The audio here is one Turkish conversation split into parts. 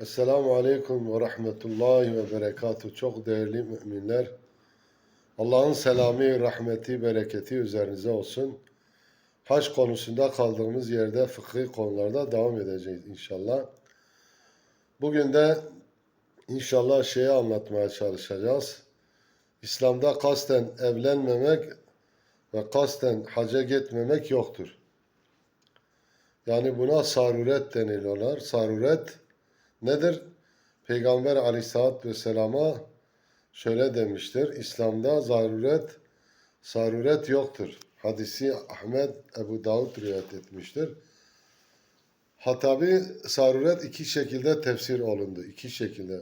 Esselamu Aleyküm ve Rahmetullahi ve Berekatuhu. Çok değerli müminler. Allah'ın selamı, rahmeti, bereketi üzerinize olsun. Hac konusunda kaldığımız yerde fıkhi konularda devam edeceğiz inşallah. Bugün de inşallah şeyi anlatmaya çalışacağız. İslam'da kasten evlenmemek ve kasten haca gitmemek yoktur. Yani buna saruret deniliyorlar. Saruret nedir? Peygamber aleyhissalatü vesselama şöyle demiştir. İslam'da zaruret, saruret yoktur. Hadisi Ahmet Ebu Davud rivayet etmiştir. Hatabi saruret iki şekilde tefsir olundu. İki şekilde.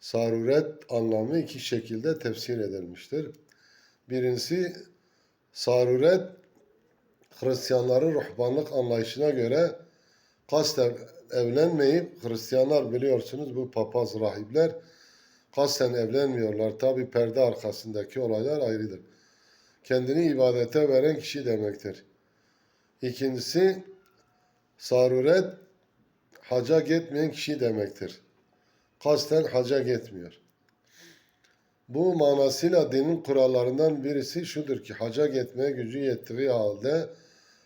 Saruret anlamı iki şekilde tefsir edilmiştir. Birincisi saruret Hristiyanların ruhbanlık anlayışına göre kasten evlenmeyip Hristiyanlar biliyorsunuz bu papaz rahipler kasten evlenmiyorlar. Tabi perde arkasındaki olaylar ayrıdır. Kendini ibadete veren kişi demektir. İkincisi saruret haca gitmeyen kişi demektir. Kasten haca gitmiyor. Bu manasıyla dinin kurallarından birisi şudur ki haca gitmeye gücü yettiği halde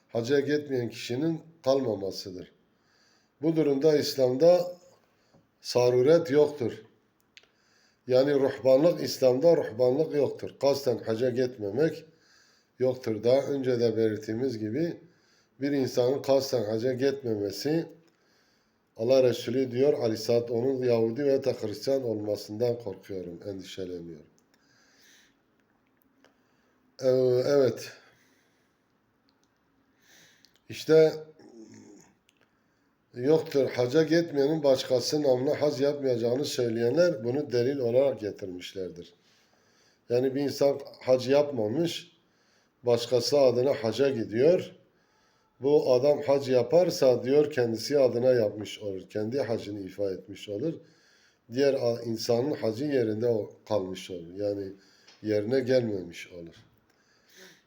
haca gitmeyen kişinin kalmamasıdır. Bu durumda İslam'da saruret yoktur. Yani ruhbanlık İslam'da ruhbanlık yoktur. Kasten haca gitmemek yoktur. Daha önce de belirttiğimiz gibi bir insanın kasten haca gitmemesi Allah Resulü diyor Aleyhisselatü onun Yahudi ve de Hristiyan olmasından korkuyorum, endişeleniyorum. Ee, Evet. İşte yoktur. Haca gitmeyenin başkası namına hac yapmayacağını söyleyenler bunu delil olarak getirmişlerdir. Yani bir insan hac yapmamış, başkası adına haca gidiyor. Bu adam hac yaparsa diyor kendisi adına yapmış olur. Kendi hacını ifa etmiş olur. Diğer insanın hacı yerinde kalmış olur. Yani yerine gelmemiş olur.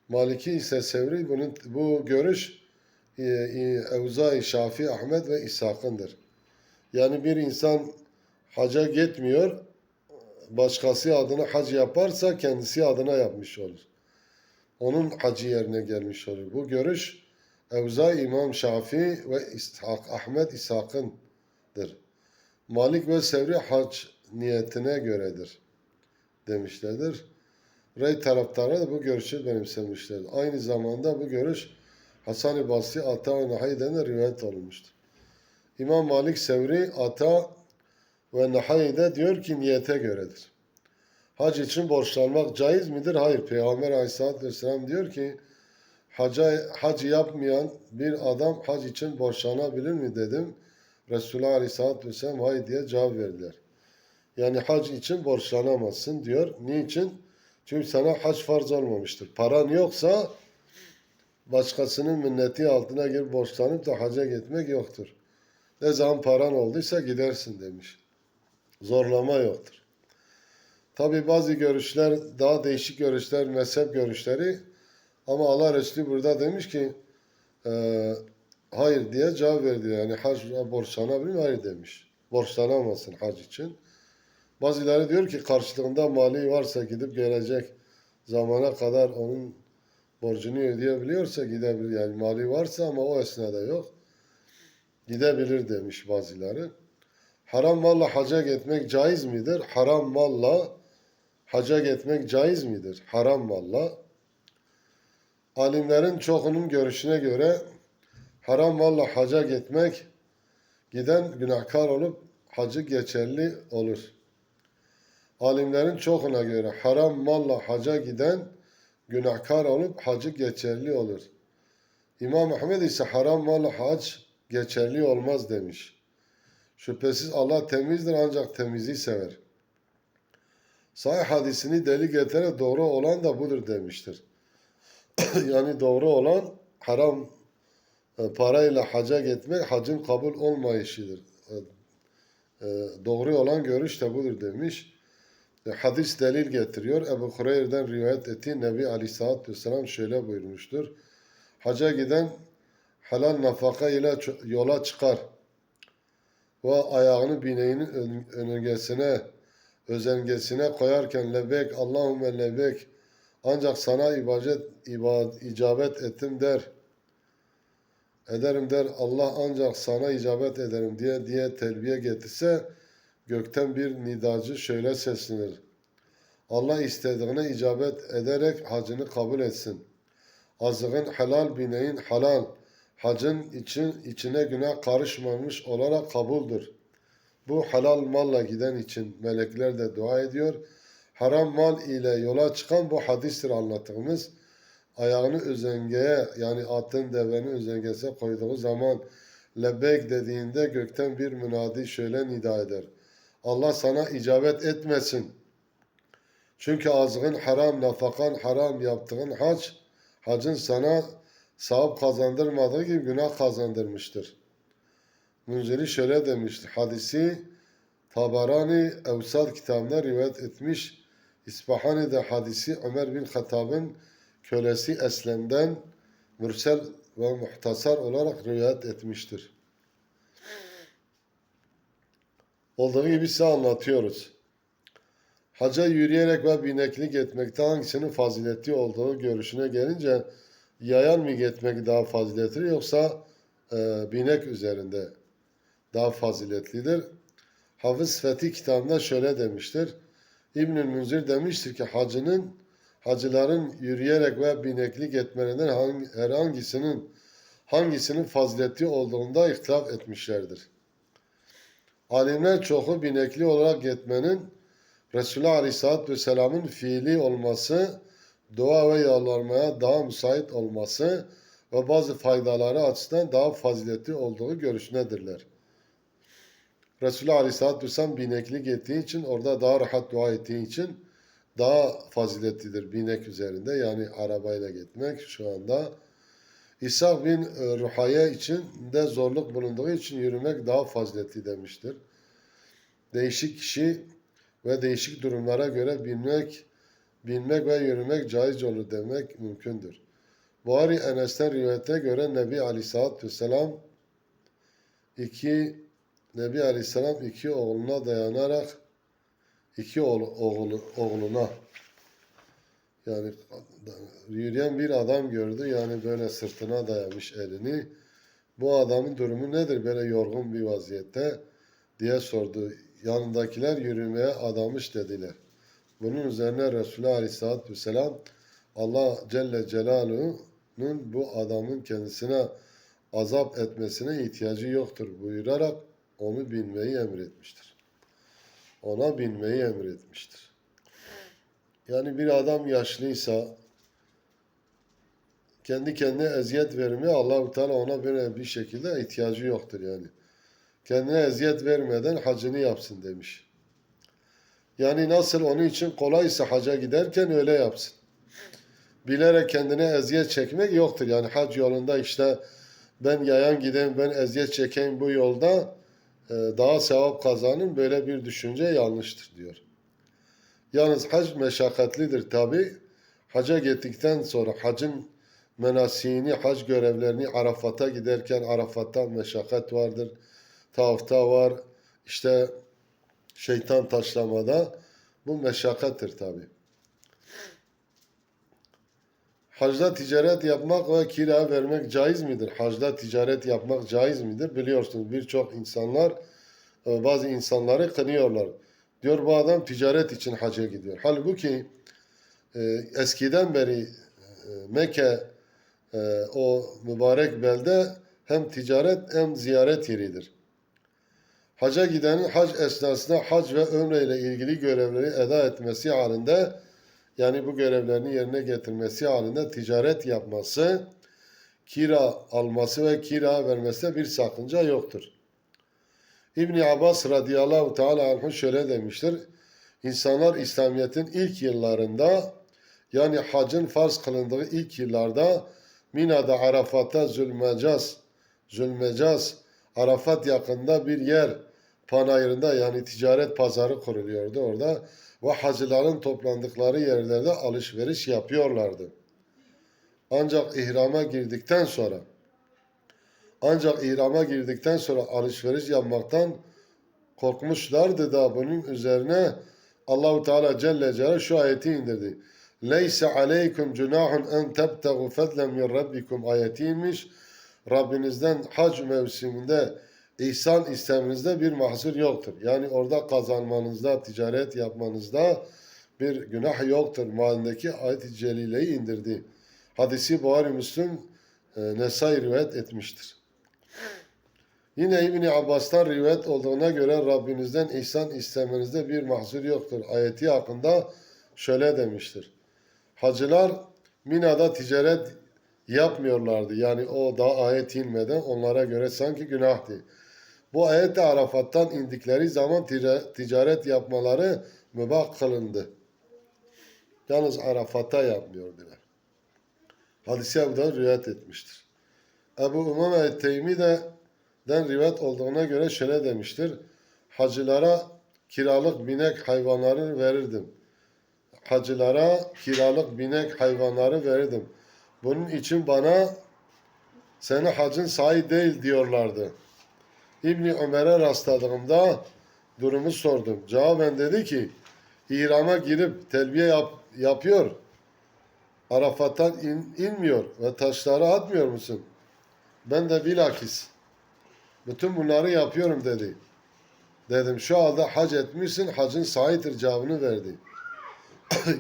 Maliki ise Sevri bunun, bu görüş Evzai, Şafi, Ahmet ve İshak'ındır. Yani bir insan haca gitmiyor, başkası adına hac yaparsa kendisi adına yapmış olur. Onun hacı yerine gelmiş olur. Bu görüş Evzai, İmam Şafi ve İshak, Ahmet İshak'ındır. Malik ve Sevri hac niyetine göredir demişlerdir. Rey taraftarı da bu görüşü benimsemişlerdir. Aynı zamanda bu görüş Hasan-ı Basri, Ata ve Nahay'den de rivayet olunmuştur. İmam Malik Sevri, Ata ve Nahay'de diyor ki niyete göredir. Hac için borçlanmak caiz midir? Hayır. Peygamber Aleyhisselatü Vesselam diyor ki haca, hac yapmayan bir adam hac için borçlanabilir mi dedim. Resulullah Aleyhisselatü Vesselam hayır diye cevap verdiler. Yani hac için borçlanamazsın diyor. Niçin? Çünkü sana hac farz olmamıştır. Paran yoksa başkasının minneti altına girip borçlanıp da haca gitmek yoktur. Ne zaman paran olduysa gidersin demiş. Zorlama yoktur. Tabi bazı görüşler, daha değişik görüşler, mezhep görüşleri ama Allah Resulü burada demiş ki e, hayır diye cevap verdi. Yani hac borçlanabilir? Hayır demiş. Borçlanamazsın hac için. Bazıları diyor ki karşılığında mali varsa gidip gelecek zamana kadar onun borcunu ödeyebiliyorsa gidebilir. Yani mali varsa ama o esnada yok. Gidebilir demiş bazıları. Haram malla haca gitmek caiz midir? Haram malla haca gitmek caiz midir? Haram malla. Alimlerin çoğunun görüşüne göre haram malla haca gitmek giden günahkar olup hacı geçerli olur. Alimlerin çoğuna göre haram malla haca giden günahkar olup hacı geçerli olur. İmam Ahmed ise haram malla hac geçerli olmaz demiş. Şüphesiz Allah temizdir ancak temizliği sever. Sahih hadisini deli getirerek doğru olan da budur demiştir. yani doğru olan haram e, parayla haca gitmek hacın kabul olmayışıdır. E, e, doğru olan görüş de budur demiş. Hadis delil getiriyor. Ebu Hureyre'den rivayet etti. Nebi Aleyhisselatü Vesselam şöyle buyurmuştur. Haca giden halal nafaka ile yola çıkar. ve ayağını bineğinin ön- önergesine, özengesine koyarken lebek, Allahümme lebek, ancak sana ibadet, ibad, icabet ettim der. Ederim der, Allah ancak sana icabet ederim diye diye telbiye getirse, gökten bir nidacı şöyle seslenir. Allah istediğine icabet ederek hacını kabul etsin. Azığın helal, bineğin halal. Hacın için içine günah karışmamış olarak kabuldür. Bu halal malla giden için melekler de dua ediyor. Haram mal ile yola çıkan bu hadistir anlattığımız. Ayağını özengeye yani atın devenin özengesine koyduğu zaman lebbeyk dediğinde gökten bir münadi şöyle nida eder. Allah sana icabet etmesin. Çünkü azığın haram, nafakan haram yaptığın hac, hacın sana sevap kazandırmadığı gibi günah kazandırmıştır. Münziri şöyle demiştir. Hadisi Tabarani Evsad kitabında rivayet etmiş. İspahani'de hadisi Ömer bin Hattab'ın kölesi Eslem'den mürsel ve muhtasar olarak rivayet etmiştir. Olduğu gibi size anlatıyoruz. Haca yürüyerek ve bineklik etmekte hangisinin faziletli olduğu görüşüne gelince yayan mı gitmek daha faziletli yoksa e, binek üzerinde daha faziletlidir. Hafız Fethi kitabında şöyle demiştir. İbnül Münzir demiştir ki hacının hacıların yürüyerek ve bineklik etmelerinden hangi, herhangisinin hangisinin faziletli olduğunda ihtilaf etmişlerdir. Alimler çoğu binekli olarak gitmenin Resulullah Aleyhisselatü Vesselam'ın fiili olması, dua ve yalvarmaya daha müsait olması ve bazı faydaları açısından daha faziletli olduğu görüşündedirler. Resulullah Aleyhisselatü Vesselam bineklik ettiği için, orada daha rahat dua ettiği için daha faziletlidir binek üzerinde. Yani arabayla gitmek şu anda. İsa bin e, Ruhaye için de zorluk bulunduğu için yürümek daha faziletli demiştir. Değişik kişi ve değişik durumlara göre binmek, binmek ve yürümek caiz olur demek mümkündür. Buhari Enes'ten rivayete göre Nebi Aleyhisselatü Vesselam iki Nebi Aleyhisselam iki oğluna dayanarak iki oğlu, oğlu, oğluna yani yürüyen bir adam gördü yani böyle sırtına dayamış elini. Bu adamın durumu nedir böyle yorgun bir vaziyette diye sordu. Yanındakiler yürümeye adamış dediler. Bunun üzerine Resulullah Aleyhisselatü Vesselam Allah Celle Celaluhu'nun bu adamın kendisine azap etmesine ihtiyacı yoktur buyurarak onu binmeyi emretmiştir. Ona binmeyi emretmiştir. Yani bir adam yaşlıysa kendi kendine eziyet vermeye Allah-u Teala ona böyle bir şekilde ihtiyacı yoktur yani. Kendine eziyet vermeden hacını yapsın demiş. Yani nasıl onun için kolaysa haca giderken öyle yapsın. Bilerek kendine eziyet çekmek yoktur. Yani hac yolunda işte ben yayan gideyim, ben eziyet çekeyim bu yolda e, daha sevap kazanın böyle bir düşünce yanlıştır diyor. Yalnız hac meşakkatlidir tabi. Haca gittikten sonra hacın menasini, hac görevlerini Arafat'a giderken Arafat'ta meşakkat vardır. Tavafta var. İşte şeytan taşlamada bu meşakkattir tabi. Hacda ticaret yapmak ve kira vermek caiz midir? Hacda ticaret yapmak caiz midir? Biliyorsunuz birçok insanlar e, bazı insanları kınıyorlar. Diyor bu adam ticaret için hacca gidiyor. Halbuki e, eskiden beri e, Mekke e, o mübarek belde hem ticaret hem ziyaret yeridir. Haca gidenin hac esnasında hac ve ömre ile ilgili görevleri eda etmesi halinde yani bu görevlerini yerine getirmesi halinde ticaret yapması, kira alması ve kira vermesine bir sakınca yoktur. İbni Abbas radıyallahu teala anhu şöyle demiştir. İnsanlar İslamiyet'in ilk yıllarında yani hacın farz kılındığı ilk yıllarda Mina'da Arafat'ta Zülmecaz, Zülmecaz, Arafat yakında bir yer panayırında yani ticaret pazarı kuruluyordu orada ve hacıların toplandıkları yerlerde alışveriş yapıyorlardı. Ancak ihrama girdikten sonra ancak ihrama girdikten sonra alışveriş yapmaktan korkmuşlardı da bunun üzerine Allahu Teala Celle Celaluhu şu ayeti indirdi. Leyse aleykum cunahun en tebtegu fedlen min rabbikum ayetiymiş. Rabbinizden hac mevsiminde ihsan istemenizde bir mahsur yoktur. Yani orada kazanmanızda, ticaret yapmanızda bir günah yoktur. Malindeki ayet-i celileyi indirdi. Hadisi Buhari Müslüm e, Nesai rivayet etmiştir. Yine İbni Abbas'tan rivayet olduğuna göre Rabbinizden ihsan istemenizde bir mahsur yoktur. Ayeti hakkında şöyle demiştir. Hacılar Mina'da ticaret yapmıyorlardı. Yani o da ayet inmeden onlara göre sanki günahtı. Bu ayet de Arafat'tan indikleri zaman tica- ticaret yapmaları mübah kılındı. Yalnız Arafat'ta yapmıyordular. Hadisi Ebu Davud rivayet etmiştir. Ebu Umame Teymi de den rivayet olduğuna göre şöyle demiştir. Hacılara kiralık binek hayvanları verirdim. Hacılara kiralık binek hayvanları verirdim. Bunun için bana seni hacın sahi değil diyorlardı. İbni Ömer'e rastladığımda durumu sordum. Cevaben dedi ki İhrama girip telbiye yap, yapıyor. Arafat'tan in- inmiyor ve taşları atmıyor musun? Ben de bilakis bütün bunları yapıyorum dedi. Dedim şu halde hac etmişsin, hacın sahidir cevabını verdi.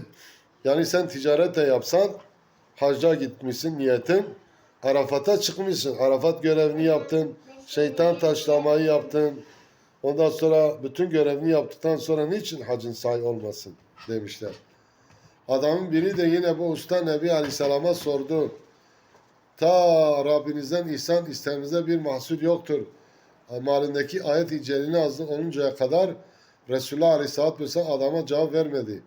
yani sen ticaret de yapsan, hacca gitmişsin niyetin, Arafat'a çıkmışsın. Arafat görevini yaptın, şeytan taşlamayı yaptın. Ondan sonra bütün görevini yaptıktan sonra niçin hacın sahi olmasın demişler. Adamın biri de yine bu usta Nebi Aleyhisselam'a sordu. Ta Rabbinizden ihsan istemenizde bir mahsur yoktur. Malindeki ayet-i celile azı oluncaya kadar Resulullah Aleyhisselatü Vesselam adama cevap vermedi.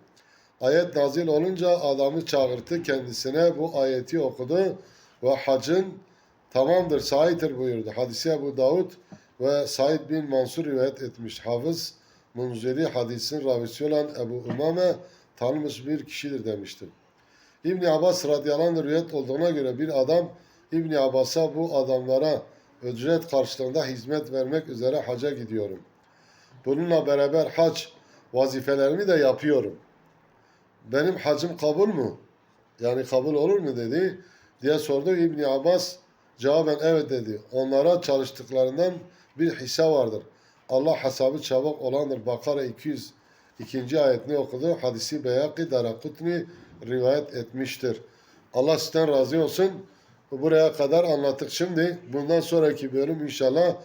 Ayet nazil olunca adamı çağırttı kendisine bu ayeti okudu ve hacın tamamdır sahitir buyurdu. Hadisi Ebu Davud ve Said bin Mansur rivayet etmiş. Hafız Munziri hadisin ravisi olan Ebu Umame tanınmış bir kişidir demiştir. İbni Abbas radıyallahu rivayet olduğuna göre bir adam İbni Abbas'a bu adamlara ücret karşılığında hizmet vermek üzere haca gidiyorum. Bununla beraber hac vazifelerimi de yapıyorum. Benim hacım kabul mu? Yani kabul olur mu dedi diye sordu İbni Abbas cevaben evet dedi. Onlara çalıştıklarından bir hisse vardır. Allah hesabı çabuk olandır. Bakara 200 ikinci ayetini okudu. Hadisi Beyaki Darakutni rivayet etmiştir. Allah sizden razı olsun. Buraya kadar anlattık. Şimdi bundan sonraki bölüm inşallah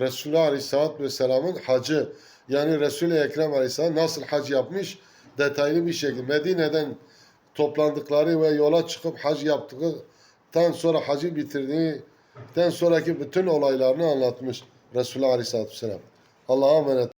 Resulullah Aleyhisselatü Vesselam'ın hacı yani Resul-i Ekrem Aleyhisselam nasıl hac yapmış detaylı bir şekilde Medine'den toplandıkları ve yola çıkıp hac yaptıktan sonra hacı bitirdiğinden sonraki bütün olaylarını anlatmış Resulullah Aleyhisselatü Vesselam. Allah'a emanet